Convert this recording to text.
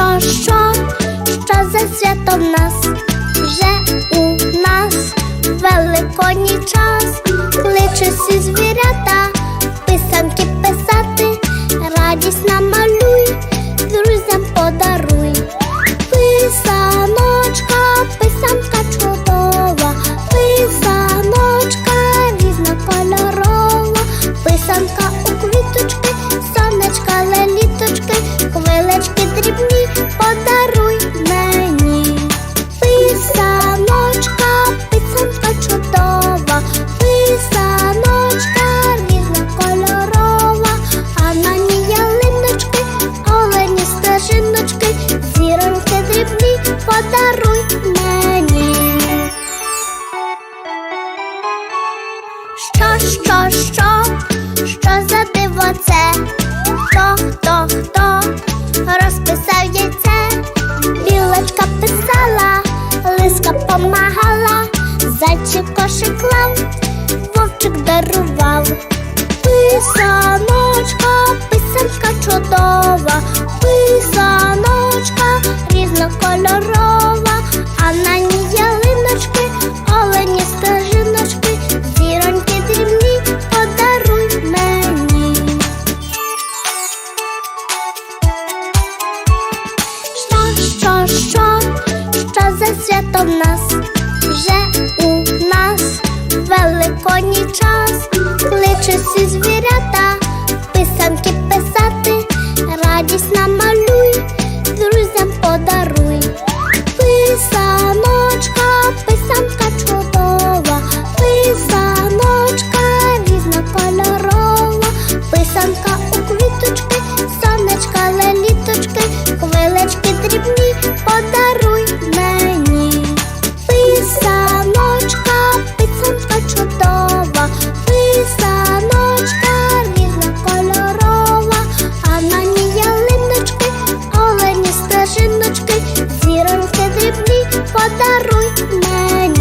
Що, що, що, за свято в нас? Вже у нас великодній час, кличуть всі звірята, писанки писати, радість намалюй, Що, що, що, за диво це? Хто, хто, хто розписав яйце? Білочка писала, лиска помагала, зайчик кошик клав, вовчик дарував. Писаночка, писанка чудова, писаночка різнокольорова, свято в нас? Вже у нас великодній час, кличе всі звірята, зіроньки дрібні, подаруй мені.